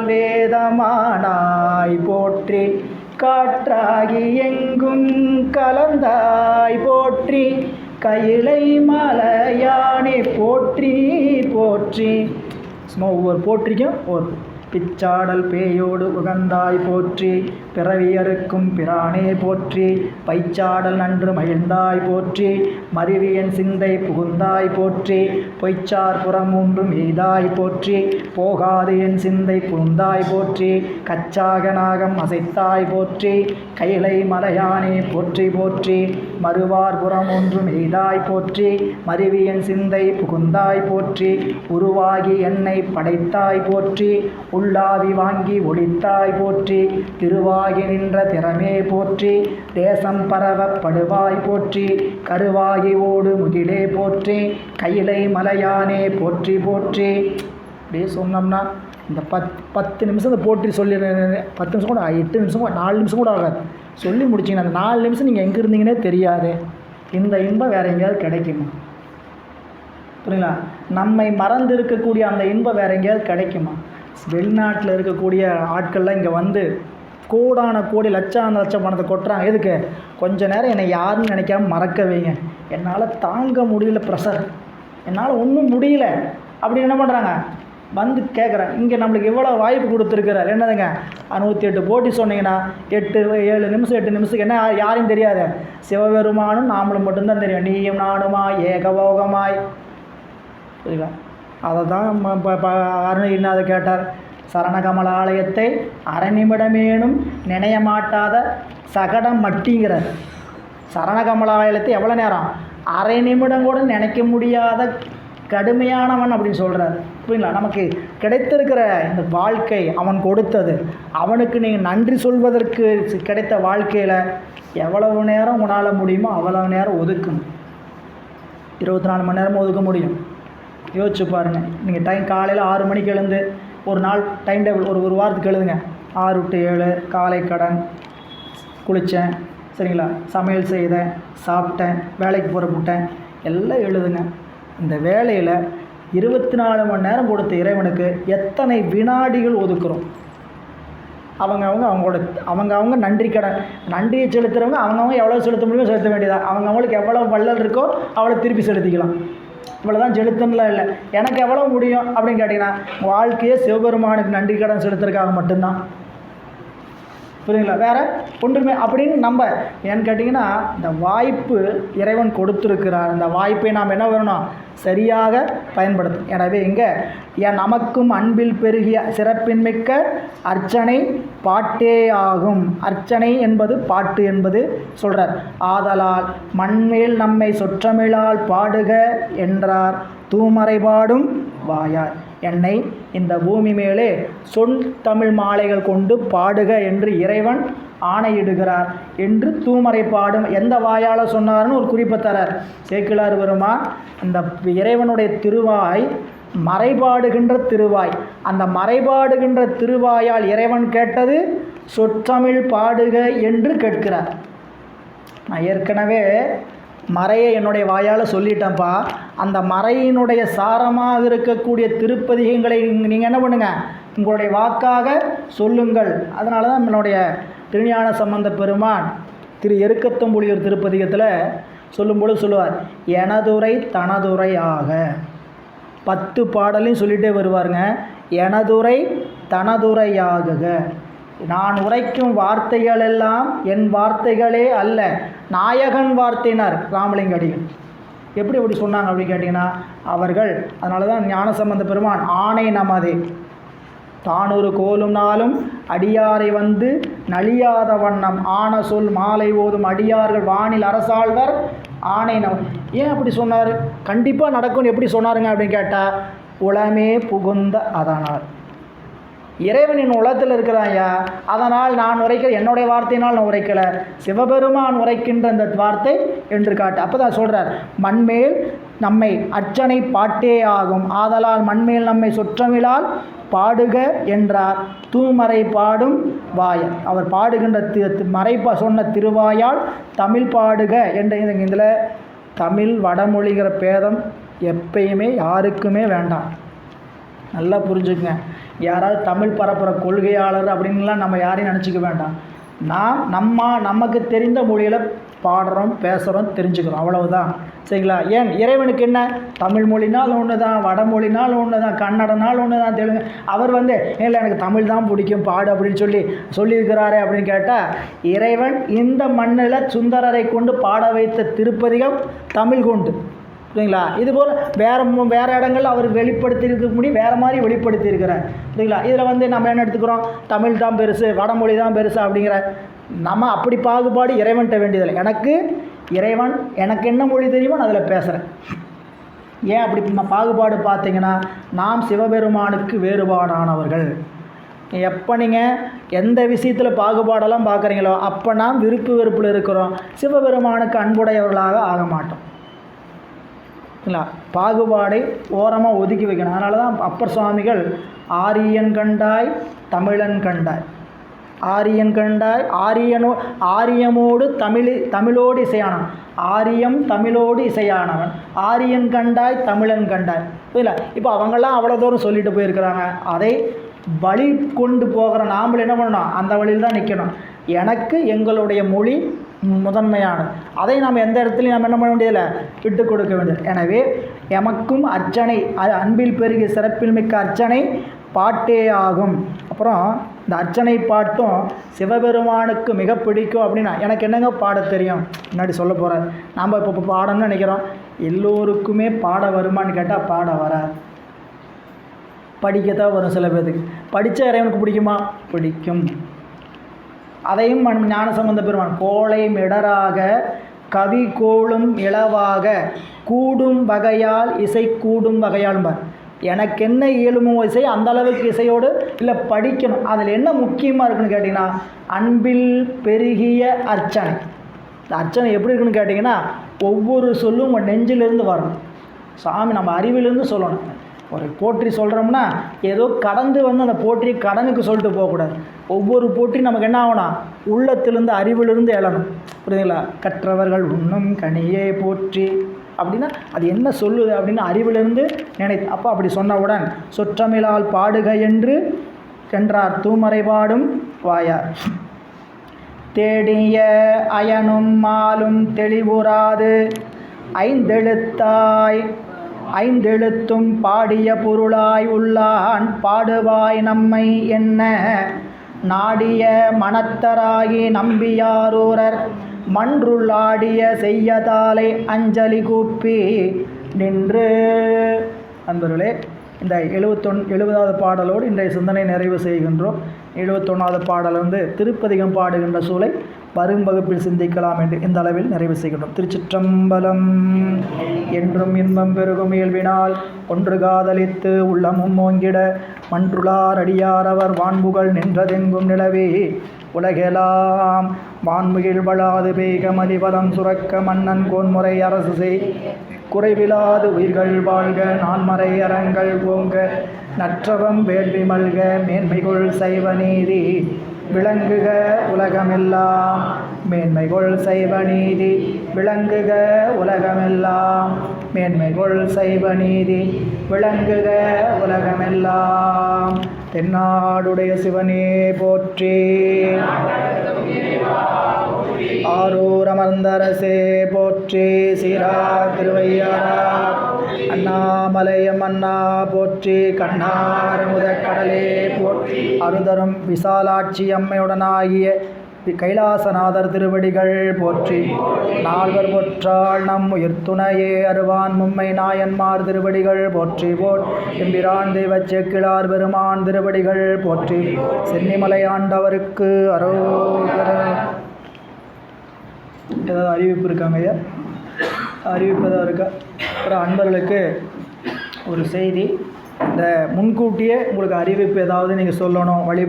கால் வேதமானாய் போற்றி காற்றாகி எங்கும் கலந்தாய் போற்றி கையிலை மலையானே போற்றி போற்றி. சும்மா ஒவ்வொரு போற்றிக்கும் ஒரு பிச்சாடல் பேயோடு உகந்தாய் போற்றி பிறவியறுக்கும் பிரானே போற்றி பைச்சாடல் நன்று மகிழ்ந்தாய் போற்றி மருவியன் சிந்தை புகுந்தாய் போற்றி பொய்ச்சார் புறம் ஒன்றும் எய்தாய் போற்றி போகாது என் சிந்தை புகுந்தாய் போற்றி கச்சாக நாகம் அசைத்தாய் போற்றி கைலை மலையானே போற்றி போற்றி மறுவார் புறம் ஒன்றும் எய்தாய் போற்றி மருவியன் சிந்தை புகுந்தாய் போற்றி உருவாகி என்னை படைத்தாய் போற்றி உள்ளாவி வாங்கி ஒளித்தாய் போற்றி திருவாகி நின்ற திறமே போற்றி தேசம் பரவப்படுவாய் போற்றி கருவாகி ஓடு முகிலே போற்றி கையிலை மலையானே போற்றி போற்றி. அப்படியே சொன்னோம்னா இந்த பத் பத்து நிமிஷம் இந்த போற்றி சொல்லி பத்து நிமிஷம் கூட எட்டு நிமிஷம் கூட நாலு நிமிஷம் கூட ஆகாது. சொல்லி முடிச்சிங்கன்னா அந்த நாலு நிமிஷம் நீங்கள் எங்கே இருந்தீங்கன்னே தெரியாது. இந்த இன்பம் வேறு எங்கேயாவது கிடைக்குமா? புரியுங்களா நம்மை மறந்து இருக்கக்கூடிய அந்த இன்பம் வேறு எங்கேயாவது கிடைக்குமா? வெளிநாட்டில் இருக்கக்கூடிய ஆட்கள்லாம் இங்கே வந்து கோடான கோடி லட்சம் லட்சம் பணத்தை கொட்டுறாங்க. எதுக்கு? கொஞ்ச நேரம் என்னை யாருன்னு நினைக்காம மறக்க வைங்க. என்னால் தாங்க முடியல ப்ரெஷர் என்னால் ஒன்றும் முடியல. அப்படி என்ன பண்ணுறாங்க வந்து கேட்குறேன் இங்கே நம்மளுக்கு எவ்வளோ வாய்ப்பு கொடுத்துருக்குறார். என்னதுங்க? நூற்றி எட்டு போட்டி சொன்னீங்கன்னா எட்டு ஏழு நிமிஷம் எட்டு நிமிஷத்துக்கு என்ன யாரையும் தெரியாது. சிவபெருமானும் நாமளும் மட்டும்தான் தெரியும். நீயும் நானுமாய் ஏகபோகமாய். புரியுதா? அதை தான் இப்போ ப- அருணகிரிநாதர் கேட்டார். சரணகமல ஆலயத்தை அரை நிமிடமேனும் நினைய மாட்டாத சகடம் மட்டிங்கிறார். சரணகமல ஆலயத்தை எவ்வளோ நேரம்? அரை நிமிடம் கூட நினைக்க முடியாத கடுமையானவன் அப்படின்னு சொல்கிறார் புரியுங்களா? நமக்கு கிடைத்திருக்கிற இந்த வாழ்க்கை அவன் கொடுத்தது. அவனுக்கு நீங்கள் நன்றி சொல்வதற்கு கிடைத்த வாழ்க்கையில் எவ்வளவு நேரம் உணால முடியுமோ அவ்வளவு நேரம் ஒதுக்கணும் இருபத்தி நாலு மணி நேரமும் ஒதுக்க முடியும். யோசிச்சு பாருங்கள் நீங்கள் டைம் காலையில் ஆறு மணிக்கு எழுந்து ஒரு நாள் டைம் டேபிள் ஒரு ஒரு வாரத்துக்கு எழுதுங்க. ஆறு டு ஏழு காலை கடன் குளித்தேன் சரிங்களா? சமையல் செய்தேன் சாப்பிட்டேன் வேலைக்கு புறப்பட்டேன் எல்லாம் எழுதுங்க. இந்த வேலையில் இருபத்தி நாலு மணி நேரம் கொடுத்த இறைவனுக்கு எத்தனை வினாடிகள் ஒதுக்குறோம்? அவங்க அவங்க அவங்களோட அவங்க அவங்க நன்றி கடன். நன்றியை செலுத்துகிறவங்க அவங்கவுங்க எவ்வளோ செலுத்த முடியுமோ செலுத்த வேண்டியதாக அவங்க அவங்களுக்கு எவ்வளோ வள்ளல் இருக்கோ அவ்வளோ திருப்பி செலுத்திக்கலாம். இவ்வளோதான் செலுத்தணும்லாம் இல்லை. எனக்கு எவ்வளோ முடியும் அப்படின்னு கேட்டிங்கன்னா வாழ்க்கையே சிவபெருமானுக்கு நன்றி கடன் செலுத்துறதுக்காக மட்டும்தான். புரியுங்களா வேறு ஒன்றுமே. அப்படின்னு நம்ம ஏன்னு கேட்டிங்கன்னா இந்த வாய்ப்பு இறைவன் கொடுத்துருக்கிறார். இந்த வாய்ப்பை நாம் என்ன வரணும் சரியாக பயன்படுத்தும் எனவே இங்கே என் நமக்கும் அன்பில் பெருகிய சிறப்பின்மிக்க அர்ச்சனை பாட்டே ஆகும். அர்ச்சனை என்பது பாட்டு என்பது சொல்கிறார் ஆதலால் மண்மேல் நம்மை சொற்றமிழால் பாடுக என்றார். தூமறை பாடும் வாயார். என்னை இந்த பூமி மேலே சொல் தமிழ் மாலைகள் கொண்டு பாடுக என்று இறைவன் ஆணையிடுகிறார் என்று தூமறை பாடும் எந்த வாயால் சொன்னார்னு ஒரு குறிப்பை தரார். சேக்கிலார் வருமா இந்த இறைவனுடைய திருவாய் மறைபாடுகின்ற திருவாய். அந்த மறைபாடுகின்ற திருவாயால் இறைவன் கேட்டது சொற்றமிழ் பாடுக என்று கேட்கிறார். நான் ஏற்கனவே மறையை என்னுடைய வாயால் சொல்லிட்டேன்ப்பா. அந்த மறையினுடைய சாரமாக இருக்கக்கூடிய திருப்பதிகங்களை நீங்கள் என்ன பண்ணுங்கள் உங்களுடைய வாக்காக சொல்லுங்கள். அதனால தான் என்னுடைய திருஞான சம்பந்த பெருமான் திரு எருக்கத்தம்புலியூர் திருப்பதிகத்தில் சொல்லும்பொழுது சொல்லுவார் எனதுரை தனதுரை ஆக பத்து பாடலையும் சொல்லிகிட்டே வருவாருங்க. எனதுரை தனதுரையாகுக. நான் உரைக்கும் வார்த்தைகளெல்லாம் என் வார்த்தைகளே அல்ல. நாயகன் வார்த்தையினர் ராமலிங்கடிகள். எப்படி அப்படி சொன்னாங்க அப்படின்னு கேட்டிங்கன்னா அவர்கள் அதனால தான் ஞானசம்பந்த பெருமான் ஆணை நமதே. தானொரு கோலும் நாளும் அடியாரை வந்து நலியாத வண்ணம். ஆன சொல் மாலை ஓதும் அடியார்கள் வானில் அரசாழ்வர் ஆணை நம். ஏன் அப்படி சொன்னார்? கண்டிப்பாக நடக்கும்னு எப்படி சொன்னாருங்க அப்படின்னு கேட்டால் உளமே புகுந்த அதனால் இறைவனின் உலகத்தில் இருக்கிறாயா அதனால் நான் உரைக்கிற என்னுடைய வார்த்தையினால் நான் உரைக்கலை. சிவபெருமான் உரைக்கின்ற அந்த வார்த்தை என்று காட்டு. அப்போ தான் சொல்கிறார் மண்மேல் நம்மை அர்ச்சனை பாட்டே ஆகும். ஆதலால் மண்மேல் நம்மை சுற்றமிழால் பாடுக என்றார். தூமறை பாடும் வாயர் அவர் பாடுகின்ற தி தி- மறைப்பா சொன்ன திருவாயால் தமிழ் பாடுக என்ற இதில் தமிழ் வடமொழிகிற பேதம் எப்பயுமே யாருக்குமே வேண்டாம். நல்லா புரிஞ்சுக்கங்க. யாராவது தமிழ் பரப்புகிற கொள்கையாளர் அப்படின்லாம் நம்ம யாரையும் நினச்சிக்க வேண்டாம். நாம் நம்ம நமக்கு தெரிந்த மொழியில் பாடுறோம் பேசுகிறோம் தெரிஞ்சுக்கிறோம். அவ்வளவுதான். சரிங்களா? ஏன்? இறைவனுக்கு என்ன? தமிழ் மொழினால் ஒன்று தான் வடமொழினால் ஒன்று தான் கன்னடனால் ஒன்று தான் தெலுங்கு. அவர் வந்து இல்லை எனக்கு தமிழ் தான் பிடிக்கும் பாடு அப்படின்னு சொல்லி சொல்லியிருக்கிறாரே அப்படின்னு கேட்டால் இறைவன் இந்த மண்ணில் சுந்தரரை கொண்டு பாட வைத்த திருப்பதிகம் தமிழ் கொண்டு. புரியுங்களா இதுபோல் வேறு வேறு இடங்கள்ல அவர் வெளிப்படுத்தியிருக்க முடியும் வேறு மாதிரி வெளிப்படுத்தியிருக்கிறார். சரிங்களா இதில் வந்து நம்ம என்ன எடுத்துக்கிறோம்? தமிழ் தான் பெருசு வடமொழி தான் பெருசு அப்படிங்கிற நம்ம அப்படி பாகுபாடு இறைவன்கிட்ட வேண்டியதில்லை. எனக்கு இறைவன் எனக்கு என்ன மொழி தெரியுமோ நான் அதில் பேசுகிறேன் ஏன் அப்படி நம்ம பாகுபாடு பார்த்தீங்கன்னா நாம் சிவபெருமானுக்கு வேறுபாடானவர்கள். எப்போ நீங்கள் எந்த விஷயத்தில் பாகுபாடெல்லாம் பார்க்குறீங்களோ அப்போ நாம் விருப்பு வெறுப்பில் இருக்கிறோம். சிவபெருமானுக்கு அன்புடையவர்களாக ஆக மாட்டோம். இல்லை பாகுபாடை ஓரமாக ஒதுக்கி வைக்கணும். அதனால தான் அப்பர் சுவாமிகள் ஆரியன் கண்டாய் தமிழன் கண்டாய். ஆரியன் கண்டாய் ஆரியனோ ஆரியமோடு தமிழ் தமிழோடு இசையானவன் ஆரியம் தமிழோடு இசையானவன். ஆரியன் கண்டாய் தமிழன் கண்டாய். புரியல இப்போ அவங்கெல்லாம் அவ்வளோ தூரம் சொல்லிட்டு போயிருக்கிறாங்க. அதை வழி கொண்டு போகிற நாமள் என்ன பண்ணணும்? அந்த வழியில் தான் நிற்கணும் எனக்கு எங்களுடைய மொழி முதன்மையானது. அதை நாம் எந்த இடத்துலையும் நம்ம என்ன பண்ண வேண்டியதில்லை? விட்டு கொடுக்க வேண்டியது. எனவே எமக்கும் அர்ச்சனை அது அன்பில் பெருகிய சிறப்பில் மிக்க அர்ச்சனை பாட்டே ஆகும் அப்புறம் இந்த அர்ச்சனை பாட்டும் சிவபெருமானுக்கு மிக பிடிக்கும் அப்படின்னா எனக்கு என்னங்க பாட தெரியும்? முன்னாடி சொல்ல போகிறார் நாம் இப்போ இப்போ பாடணும்னு நினைக்கிறோம். எல்லோருக்குமே பாட வருமான்னு கேட்டால் பாட வராது. படிக்கத்தான் வரும் சில பேர்த்துக்கு படித்த இறைவனுக்கு பிடிக்குமா? பிடிக்கும். அதையும் ஞான ஞானசம்பந்த பெருமான் கோளை மிடராக கவி கோளும் இளவாக கூடும் வகையால் இசை கூடும் வகையால்பார் எனக்கு என்ன இயலுமோ இசை அந்த அளவுக்கு இசையோடு இல்லை படிக்கணும். அதில் என்ன முக்கியமாக இருக்குன்னு கேட்டிங்கன்னா அன்பில் பெருகிய அர்ச்சனை. இந்த அர்ச்சனை எப்படி இருக்குன்னு கேட்டிங்கன்னா ஒவ்வொரு சொல்லும் உங்கள் நெஞ்சிலிருந்து வரணும். சாமி நம்ம அறிவிலிருந்து சொல்லணும். ஒரு போற்றி சொல்கிறோம்னா ஏதோ கடந்து வந்து அந்த போற்றி கடனுக்கு சொல்லிட்டு போகக்கூடாது. ஒவ்வொரு போற்றி நமக்கு என்ன ஆகணும் உள்ளத்திலிருந்து அறிவிலிருந்து எழணும். புரியுதுங்களா? கற்றவர்கள் உண்ணும் கனியே போற்றி. அப்படின்னா அது என்ன சொல்லுது அப்படின்னு அறிவிலிருந்து நினைத்து அப்போ அப்படி சொன்னவுடன் சொற்றமிழால் பாடுக என்று சென்றார் தூமறை பாடும் வாயார். தேடிய அயனும் மாலும் தெளிவுறாது. ஐந்தெழுத்தாய் ஐந்தெழுத்தும் பாடிய பொருளாய் உள்ளான் பாடுவாய் நம்மை என்ன? நாடிய மனத்தராகி நம்பியாரூரர் மன்றுள்ளாடிய செய்யதாலை அஞ்சலி கூப்பி நின்று. நண்பர்களே இந்த எழுபத்தொன் எழுபதாவது பாடலோடு இன்றைய சிந்தனை நிறைவு செய்கின்றோம். எழுபத்தொன்னாவது பாடல் வந்து திருப்பதிகம் பாடுகின்ற சூளை வரும் வகுப்பில் சிந்திக்கலாம் என்று இந்த அளவில் நிறைவு செய்கின்றோம். திருச்சிற்றம்பலம் என்றும் இன்பம் பெருகும் இயல்பினால் ஒன்று காதலித்து உள்ளமும் ஓங்கிட மன்றுளார் அடியாரவர் வான்புகள் நின்றதெங்கும் நிலவே உலகெலாம் வான்முகில் வளாது பேக மதிவலம் சுரக்க மன்னன் கோன்முறை அரசு செய். குறைவிலாது உயிர்கள் வாழ்க நான்மறை அறங்கள் ஓங்க நற்றவம் வேள்வி மல்க மேன்மைகொள் சைவ நீதி விளங்குக உலகமெல்லாம். மேன்மைகொள் சைவ நீதி விளங்குக உலகமெல்லாம். மேன்மைகொள் சைவ நீதி விளங்குக உலகமெல்லாம். தென்னாடுடைய சிவனே போற்றி. ஆரூரமர்ந்தரசே போற்றி. சீரா திருவையாரா அண்ணாமலையம் அண்ணா போற்றி கண்ணாரமுத கடலே போற்றி. அருதரும் விசாலாட்சி அம்மையுடனாகிய கைலாசநாதர் திருவடிகள் போற்றி. நால்வர் பொற்றாள் நம் உயிர்த்துணையே அருவான் மும்மை நாயன்மார் திருவடிகள் போற்றி. போட் எம்பிரான் தெய்வச் செக்கிழார் பெருமான் திருவடிகள் போற்றி. சென்னிமலை ஆண்டவருக்கு அரோகர. ஏதாவது அறிவிப்பு இருக்காங்க ஐயா அறிவிப்பு ஏதாவது இருக்கா? அப்புறம் அன்பர்களுக்கு ஒரு செய்தி. இந்த முன்கூட்டியே உங்களுக்கு அறிவிப்பு ஏதாவது நீங்கள் சொல்லணும் வழிபா